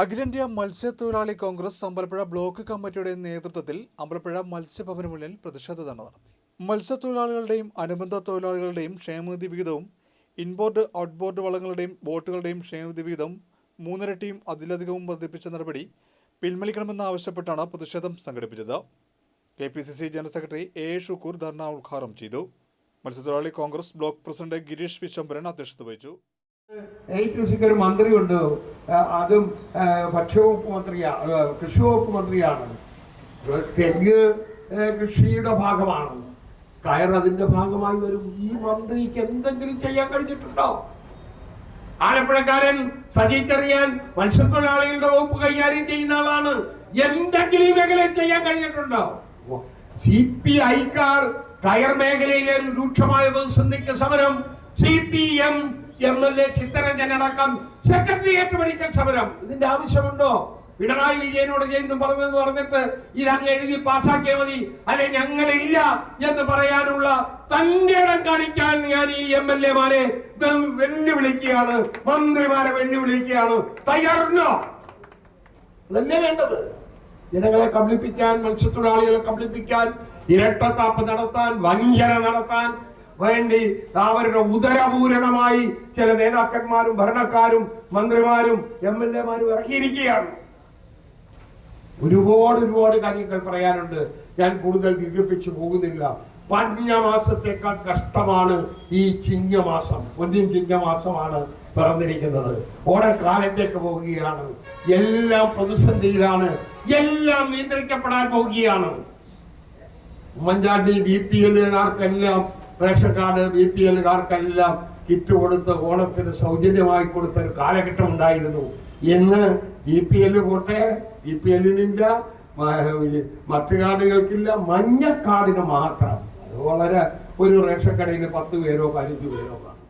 അഖിലേന്ത്യാ മത്സ്യത്തൊഴിലാളി കോൺഗ്രസ് അമ്പലപ്പുഴ ബ്ലോക്ക് കമ്മിറ്റിയുടെ നേതൃത്വത്തിൽ അമ്പലപ്പുഴ മത്സ്യഭവന് മുന്നിൽ പ്രതിഷേധ ധർണ നടത്തി. മത്സ്യത്തൊഴിലാളികളുടെയും അനുബന്ധ തൊഴിലാളികളുടെയും ക്ഷേമനിധി വിഹിതവും ഇൻബോർഡ് ഔട്ട്ബോർഡ് വളങ്ങളുടെയും ബോട്ടുകളുടെയും ക്ഷേമനിധി വിഹിതം മൂന്നിരട്ടിയും അതിലധികവും വർദ്ധിപ്പിച്ച നടപടി പിൻവലിക്കണമെന്നാവശ്യപ്പെട്ടാണ് പ്രതിഷേധം സംഘടിപ്പിച്ചത്. K P C C general secretary A Shukoor ധർണ ഉദ്ഘാടനം ചെയ്തു. മത്സ്യത്തൊഴിലാളി കോൺഗ്രസ് ബ്ലോക്ക് പ്രസിഡന്റ് ഗിരീഷ് വിശ്വംഭരൻ അധ്യക്ഷത വഹിച്ചു. ഏറ്റവും ഒരു മന്ത്രിയുണ്ട്. അതും ഭക്ഷ്യവകുപ്പ് മന്ത്രിയാണ് കൃഷി വകുപ്പ് മന്ത്രിയാണ്. തെങ്ങ് കൃഷിയുടെ ഭാഗമാണ്. കയർ അതിന്റെ ഭാഗമായി വരും. ഈ മന്ത്രിക്ക് എന്തെങ്കിലും ചെയ്യാൻ കഴിഞ്ഞിട്ടുണ്ടോ? ആലപ്പുഴക്കാരൻ സജി ചെറിയാൻ മത്സ്യത്തൊഴിലാളികളുടെ വകുപ്പ് കൈകാര്യം ചെയ്യുന്ന ആളാണ്. എന്തെങ്കിലും മേഖല ചെയ്യാൻ കഴിഞ്ഞിട്ടുണ്ടോ? സി പി ഐക്കാർ കയർ മേഖലയിലെ ഒരു രൂക്ഷമായ പ്രതിസന്ധിക്ക് സമരം. C P M M L A Chittaranjan അടക്കം സെക്രട്ടേറിയറ്റ് മെഡിക്കൽ സമരം. ഇതിന്റെ ആവശ്യമുണ്ടോ? പിണറായി വിജയനോട് ചെയ്യുന്നു പറഞ്ഞെന്ന് പറഞ്ഞിട്ട് ഇത് അങ്ങ് എഴുതി പാസ്സാക്കിയാൽ മതി. അല്ലെ ഞങ്ങളില്ല എന്ന് പറയാനുള്ള ഇടം കാണിക്കാൻ ഞാൻ ഈ എം എൽ എമാരെ വെല്ലുവിളിക്കുകയാണ്. മന്ത്രിമാരെ വെല്ലുവിളിക്കുകയാണ്. തയ്യാറുണ്ടോ? അതല്ലേ വേണ്ടത്? ജനങ്ങളെ കബളിപ്പിക്കാൻ മത്സ്യത്തൊഴിലാളികളെ കബളിപ്പിക്കാൻ ഇരട്ടത്താപ്പ് നടത്താൻ വഞ്ചന നടത്താൻ വേണ്ടി അവരുടെ ഉദരപൂരണമായി ചില നേതാക്കന്മാരും ഭരണക്കാരും മന്ത്രിമാരും എം എൽ എമാരും ഇറക്കിയിരിക്കുകയാണ് ഒരുപാട് ഒരുപാട് കാര്യങ്ങൾ പറയാനുണ്ട്. ഞാൻ കൂടുതൽ ദീർഘിപ്പിച്ചു പോകുന്നില്ല. പഞ്ഞമാസത്തേക്കാൾ കഷ്ടമാണ് ഈ ചിങ്ങമാസം പൊന്നിൻ ചിങ്ങമാസമാണ് പിറന്നിരിക്കുന്നത്. ഓണക്കാലത്തേക്ക് പോവുകയാണ്. എല്ലാം പ്രതിസന്ധിയിലാണ്. എല്ലാം നിയന്ത്രിക്കപ്പെടാൻ പോവുകയാണ്. ഉമ്മൻചാണ്ടി ബി പി എല്ലുകാർക്കെല്ലാം റേഷൻ കാർഡ് ബി പി എല്ലുകാർക്കെല്ലാം കിറ്റ് കൊടുത്ത് ഓണത്തിന് സൗജന്യമായി കൊടുത്ത ഒരു കാലഘട്ടം ഉണ്ടായിരുന്നു. എന്ന് ബി പി എല്ല് പോട്ടെ ബി പി എല്ലിനില്ല മറ്റു കാർഡുകൾക്കില്ല മഞ്ഞ കാർഡിന് മാത്രം. അത് വളരെ ഒരു റേഷൻ കടയിൽ പത്ത് പേരോ പതിനഞ്ച് പേരോ കാണും